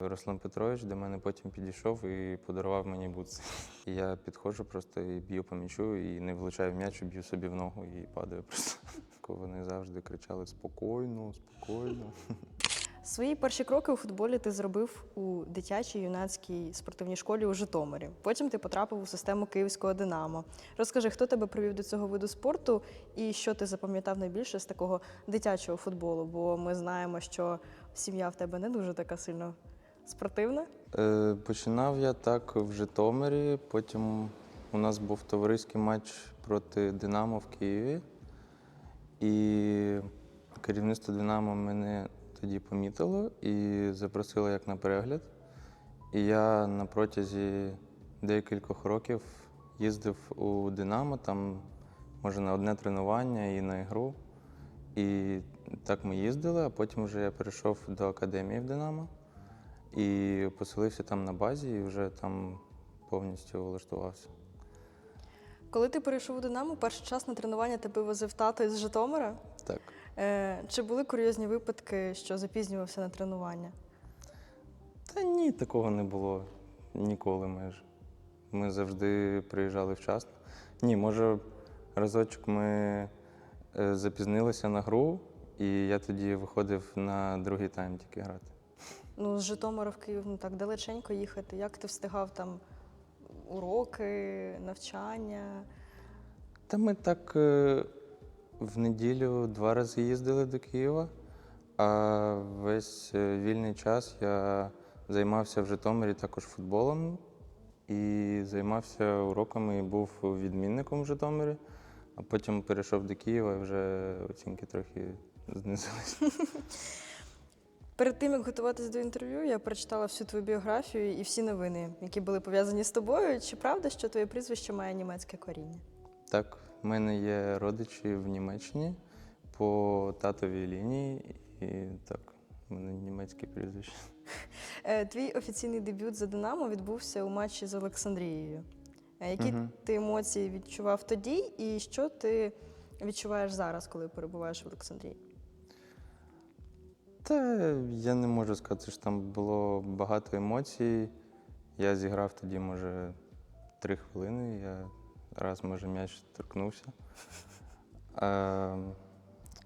Руслан Петрович до мене потім підійшов і подарував мені бутси. Я підходжу просто і б'ю по м'ячу, і не влучаю м'яч, б'ю собі в ногу і падаю просто. Вони завжди кричали спокійно, спокійно. Свої перші кроки у футболі ти зробив у дитячій юнацькій спортивній школі у Житомирі. Потім ти потрапив у систему київського Динамо. Розкажи, хто тебе привів до цього виду спорту і що ти запам'ятав найбільше з такого дитячого футболу? Бо ми знаємо, що сім'я в тебе не дуже така сильно спортивна. Е, Починав я так в Житомирі. Потім у нас був товариський матч проти Динамо в Києві. І керівництво Динамо мене тоді помітило і запросило як на перегляд. І я на протязі декількох років їздив у Динамо, там, може, на одне тренування і на ігру. І так ми їздили, а потім вже я перейшов до академії в Динамо і поселився там на базі, і вже там повністю влаштувався. Коли ти перейшов у Динамо, перший час на тренування тебе возив тато із Житомира. Так. Е, чи були курйозні випадки, що запізнювався на тренування? Та ні, такого не було ніколи майже. Ми завжди приїжджали вчасно. Ні, може, разочок ми е, запізнилися на гру, і я тоді виходив на другий тайм тільки грати. Ну, з Житомира в Київ ну так далеченько їхати. Як ти встигав там уроки, навчання? Та ми так е, в неділю два рази їздили до Києва, а весь е, вільний час я займався в Житомирі також футболом і займався уроками і був відмінником в Житомирі, а потім перейшов до Києва і вже оцінки трохи знизились. Перед тим як готуватися до інтерв'ю, я прочитала всю твою біографію і всі новини, які були пов'язані з тобою. Чи правда, що твоє прізвище має німецьке коріння? Так, в мене є родичі в Німеччині по татовій лінії, і так, в мене німецьке прізвище. Е, Твій офіційний дебют за Динамо відбувся у матчі з Олександрією. Е, Які Мгм. ти емоції відчував тоді, і що ти відчуваєш зараз, коли перебуваєш в Олександрії? Та я не можу сказати, що там було багато емоцій. Я зіграв тоді, може, три хвилини. Я раз, може, м'яч торкнувся. Е,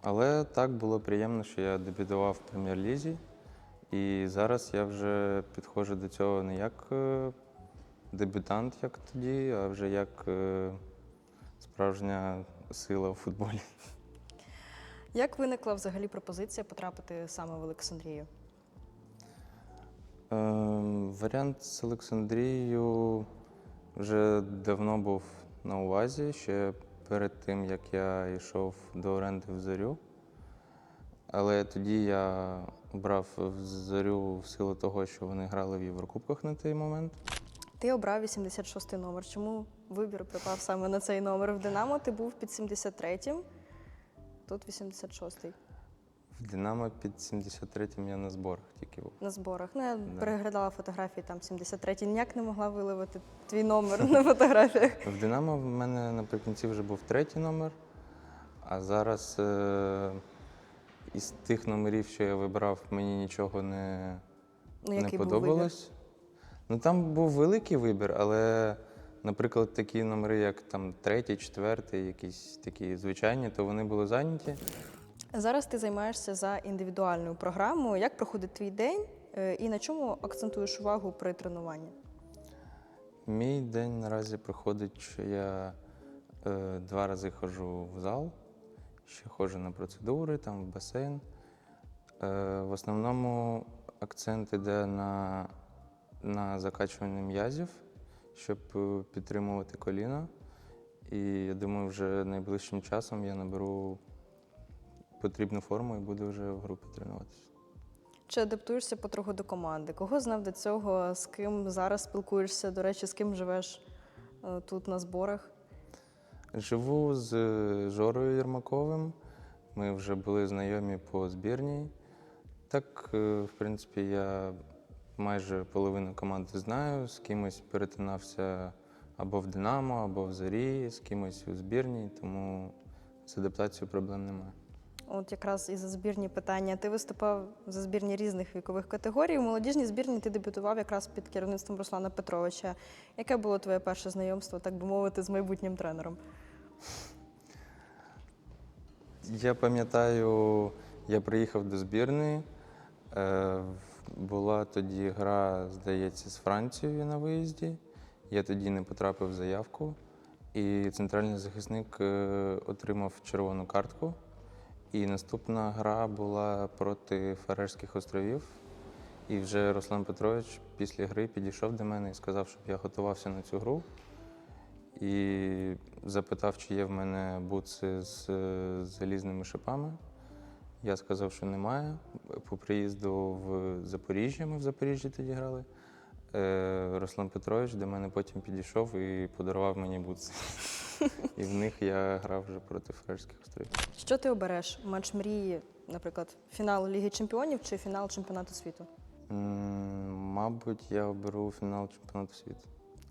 але так було приємно, що я дебютував в прем'єр-лізі. І зараз я вже підходжу до цього не як е, дебютант, як тоді, а вже як е, справжня сила в футболі. Як виникла взагалі пропозиція потрапити саме в Олександрію? Ем, Варіант з Олександрією вже давно був на увазі, ще перед тим, як я йшов до оренди в зорю. Але тоді я брав в зорю в силу того, що вони грали в Єврокубках на той момент. Ти обрав 86-й номер. Чому вибір припав саме на цей номер? В Динамо ти був під 73-м, тут 86-й В Динамо під 73-м я на зборах тільки був. на зборах. Ну, я Да. переглядала фотографії, там 73-й. Ніяк не могла виловити твій номер на фотографіях. В Динамо в мене наприкінці вже був третій номер, а зараз е- із тих номерів, що я вибрав, мені нічого не, Ну, не який був подобалось. Ну там був великий вибір, але, наприклад, такі номери, як там третій, четвертий, якісь такі звичайні, то вони були зайняті. Зараз ти займаєшся за індивідуальною програмою. Як проходить твій день е, і на чому акцентуєш увагу при тренуванні? Мій день наразі проходить, що я е, два рази ходжу в зал, ще ходжу на процедури, там в басейн. Е, в основному акцент іде на, на закачування м'язів, щоб е, підтримувати коліна. І я думаю, вже найближчим часом я наберу потрібну форму і буду вже в групі тренуватися. Чи адаптуєшся потроху до команди? Кого знав до цього? З ким зараз спілкуєшся? До речі, з ким живеш е, тут на зборах? Живу з е, Жорою Єрмаковим. Ми вже були знайомі по збірній. Так, в принципі, я майже половину команди знаю, з кимось перетинався або в Динамо, або в Зорі, з кимось у збірній, тому з адаптацією проблем немає. От якраз і за збірні питання. Ти виступав за збірні різних вікових категорій. У молодіжній збірні ти дебютував якраз під керівництвом Руслана Петровича. Яке було твоє перше знайомство, так би мовити, з майбутнім тренером? Я пам'ятаю, я приїхав до збірної. Була тоді гра, здається, з Францією на виїзді. Я тоді не потрапив в заявку, і центральний захисник е, отримав червону картку. І наступна гра була проти Фарерських островів. І вже Руслан Петрович після гри підійшов до мене і сказав, щоб я готувався на цю гру. І запитав, чи є в мене бутси з е, залізними шипами. Я сказав, що немає. По приїзду в Запоріжжя, ми в Запоріжжі тоді грали. е, Руслан Петрович до мене потім підійшов і подарував мені бутси. І в них я грав вже проти Фарерських островів. Що ти обереш? Матч мрії, наприклад, фінал Ліги Чемпіонів чи фінал чемпіонату світу? М, Мабуть, я оберу фінал чемпіонату світу.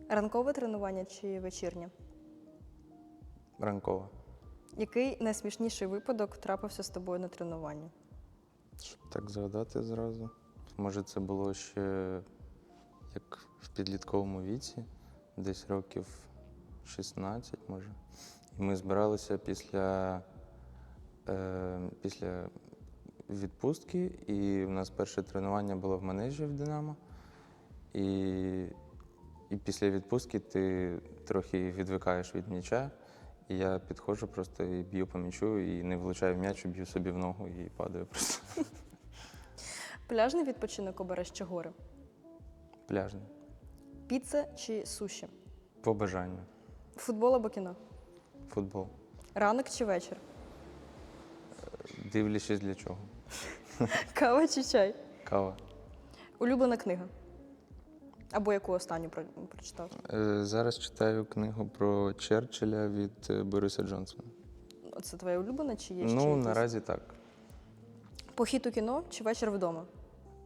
Ранкове тренування чи вечірнє? Ранково. Який найсмішніший випадок трапився з тобою на тренуванні? Щоб так згадати зразу. Може, це було ще як в підлітковому віці, десь років 16, може. І ми збиралися після, е, після відпустки, і в нас перше тренування було в манежі в Динамо. І, і після відпустки ти трохи відвикаєш від м'яча. І я підходжу просто і б'ю по м'ячу, і не влучаю в м'яч, б'ю собі в ногу і падаю просто. Пляжний відпочинок обереш чи гори? Пляжний. Піца чи суші? По бажанню. Футбол або кіно? Футбол. Ранок чи вечір? Дивлячись для чого. Кава чи чай? Кава. Улюблена книга. Або яку останню про- прочитав? Е, Зараз читаю книгу про Черчилля від е, Бориса Джонсона. Це твоя улюблена чи є ще? Ну, якісь? наразі так. Похід у кіно чи вечір вдома?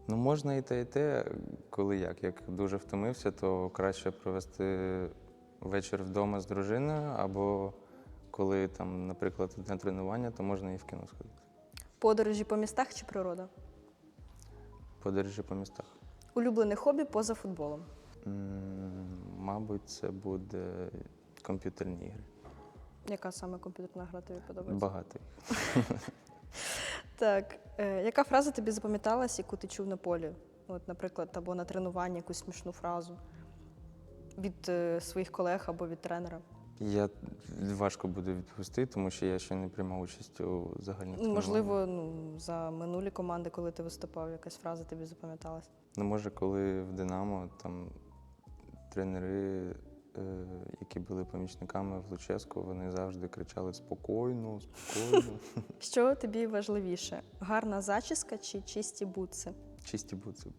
Ну, можна і те, і те, коли як. Як дуже втомився, то краще провести вечір вдома з дружиною, або коли там, наприклад, одне тренування, то можна і в кіно сходити. Подорожі по містах чи природа? Подорожі по містах. Улюблене хобі поза футболом. М, Мабуть, це буде комп'ютерні ігри. Яка саме комп'ютерна гра тобі подобається? Багато їх. Так, е, яка фраза тобі запам'яталась, яку ти чув на полі? От, наприклад, або на тренуванні якусь смішну фразу від е, своїх колег або від тренера? Я важко буде відповісти, тому що я ще не приймав участь у загальних Ну, Можливо, ну, за минулі команди, коли ти виступав, якась фраза тобі запам'яталась. Ну, може, коли в Динамо там тренери, е, які були помічниками в Луческу, вони завжди кричали спокійно, спокійно. Що тобі важливіше? Гарна зачіска чи чисті бутси? Чисті бутси.